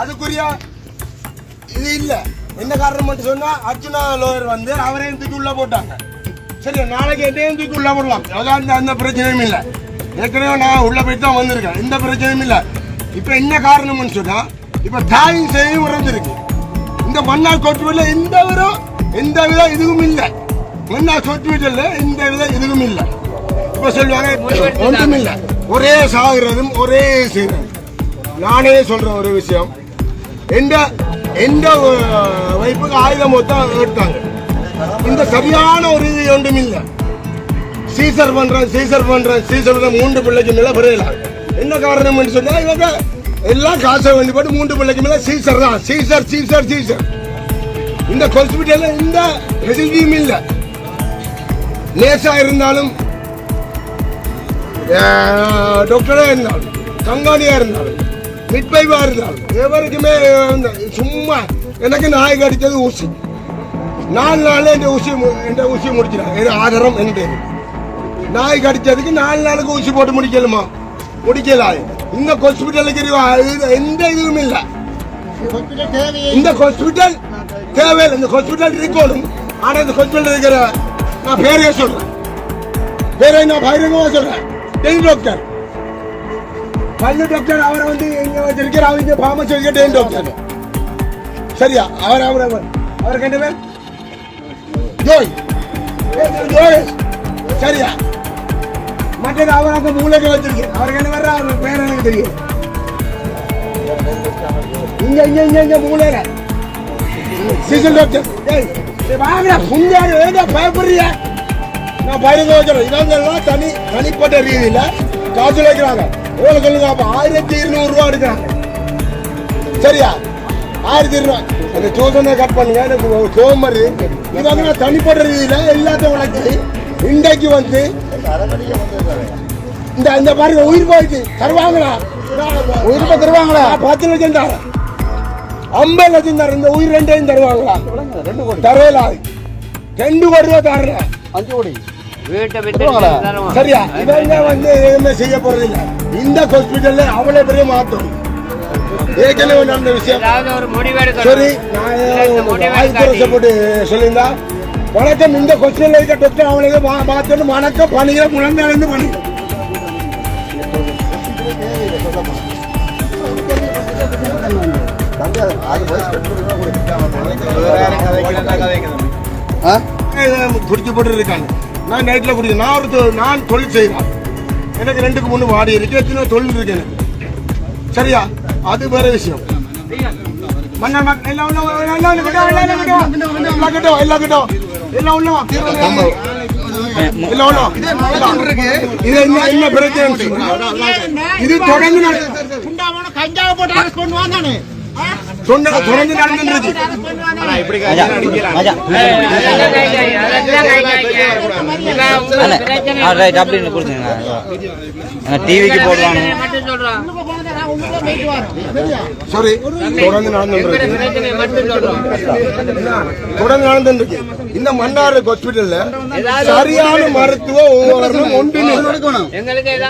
அதுக்குரிய இது இல்லை. என்ன காரணம் மட்டும் சொன்னால் அர்ஜுனா லோயர் வந்து அவரையும் தூக்கி உள்ள போட்டாங்க. சரி நாளைக்கு என்னையும் தூக்கி உள்ள போடலாம். அதான் அந்த அந்த பிரச்சனையும் இல்லை. ஏற்கனவே நான் உள்ள போயிட்டு தான் வந்திருக்கேன். எந்த பிரச்சனையும் இல்லை. இப்போ என்ன காரணம்னு சொன்னால் இப்போ தாயும் செய்யும் இறந்துருக்கு. இந்த மன்னார் கோட்டுவில் எந்த வித எந்த வித இதுவும் இல்லை. மன்னார் கோட்டுவில் எந்த வித இதுவும் இல்லை. இப்போ சொல்லுவாங்க ஒன்றும் இல்லை. ஒரே சாகுறதும் ஒரே செய்கிறதும் நானே சொல்ற ஒரு விஷயம். எந்த எந்த வைப்புக்கு ஆயுதம் மொத்தம் எடுத்தாங்க இந்த சரியான ஒரு இது ஒன்றும் இல்லை. சீசர் பண்றேன் சீசர் பண்றேன் சீசர் மூன்று பிள்ளைக்கு மேல பிறையல என்ன காரணம்னு சொன்னா இவங்க எல்லாம் காசை வேண்டி போட்டு மூன்று பிள்ளைக்கு மேல சீசர் தான். Caesar caesar caesar. இந்த ஹாஸ்பிட்டல்ல இந்த ஃபெசிலிட்டியும் இல்லை. லேசா இருந்தாலும் டாக்டரா இருந்தாலும் கங்காணியா இருந்தாலும் மிட்பைவா இருந்தாலும் எவருக்குமே சும்மா எனக்கு நாய் கடித்தது ஊசி. நாலு நாள் என் ஊசி மு- என் ஊசி முடிச்சிடாங்க இது ஆதாரம் என்ன நாய் கடித்ததுக்கு நாலு நாளுக்கு ஊசி போட்டு முடிக்கலுமா? முடிக்கல இந்த ஹாஸ்பிட்டலுக்கு இது- எந்த இதுவும் இல்லை. இந்த ஹாஸ்பிட்டல் தேவையில்லை. இந்த ஹாஸ்பிட்டல் இருக்கணும். ஆனால் இந்த ஹாஸ்பிட்டல் இருக்கிற நான் பேரையே சொல்கிறேன் பேரை நான் பகிரங்கமா சொல்கிறேன் டென் டாக்டர் பல்லு டாக்டர் அவரை வந்து இங்க வச்சிருக்கிற அவங்க பாமஸ் வைக்க டென் டாக்டர் சரியா? அவர் அவர் அவர். அவருக்கு என்ன பேர்? ஜோய். ஜோய். சரியா? மற்றது அவர் அந்த மூளைக்கு வச்சிருக்கு. அவருக்கு என்ன வர்ற அவர் பேர் எனக்கு தெரியும். இங்க இங்க இங்க இங்க மூளையில. சீசன் டாக்டர் வாங்கடா. புஞ்சாரு ஏடா பயப்படுறியா? நான் பயிருக்கு வச்சுறேன் இவங்க எல்லாம் தனி தனிப்பட்ட ரீதியில் காசு வைக்கிறாங்க. எவ்வளவு சொல்லுங்க அப்ப ஆயிரத்தி இருநூறு ரூபா எடுக்கிறாங்க. சரியா? ஆயிரத்தி இருநூறு அந்த சோதனை கட் பண்ணுங்க. எனக்கு கோவம் வருது இவங்க நான் தனிப்பட்ட ரீதியில எல்லாத்தையும் உழைச்சி இன்றைக்கு வந்து இந்த இந்த பாருங்க உயிர் போயிட்டு தருவாங்களா? உயிர் தருவாங்களா? பத்து லட்சம் தரேன். ஐம்பது லட்சம் தரேன். இந்த உயிர் ரெண்டையும் தருவாங்களா? தரல ரெண்டு கோடி. ரூபா தரேன் அஞ்சு கோடி. சரியா? இவங்க வந்து எதுவுமே செய்ய போறது இல்ல. இந்த ஹாஸ்பிட்டல்ல அவ்வளவு பெரிய மாற்றம். ஏற்கனவே நடந்த விஷயம். சரி நான் போட்டு சொல்லியிருந்தா வணக்கம் இந்த ஹாஸ்பிட்டல்ல இருக்க டாக்டர் அவளுக்கு பா- பார்த்துட்டு வணக்கம் பணிகளை முழந்தாலேருந்து பண்ணி ஆ? குடிச்சு போட்டு இருக்காங்க நான் நைட்ல குடிச்சு நான் ஒரு நான் தொழில் செய்யறேன் எனக்கு ரெண்டுக்கு மூணு வாடி இருக்கு. எத்தனை தொழில் இருக்கு எனக்கு. சரியா? அது வேற விஷயம். எல்லாம். இது என்ன என்ன பிரச்சனை? இது தொடர்ந்து நட- தொண்ட- தொடர்ந்து நடந்துட்டு பிரச்சனை ஆ ரைட் அப்படின்னு கொடுத்துங்க டிவிக்கு போடுவாங்க சரி தொடர்ந்து சொல்றோம் தொடர்ந்து இந்த மன்னார் ஹாஸ்பிட்டல்ல சரியான மருத்துவ. எங்களுக்கு ஏதாவது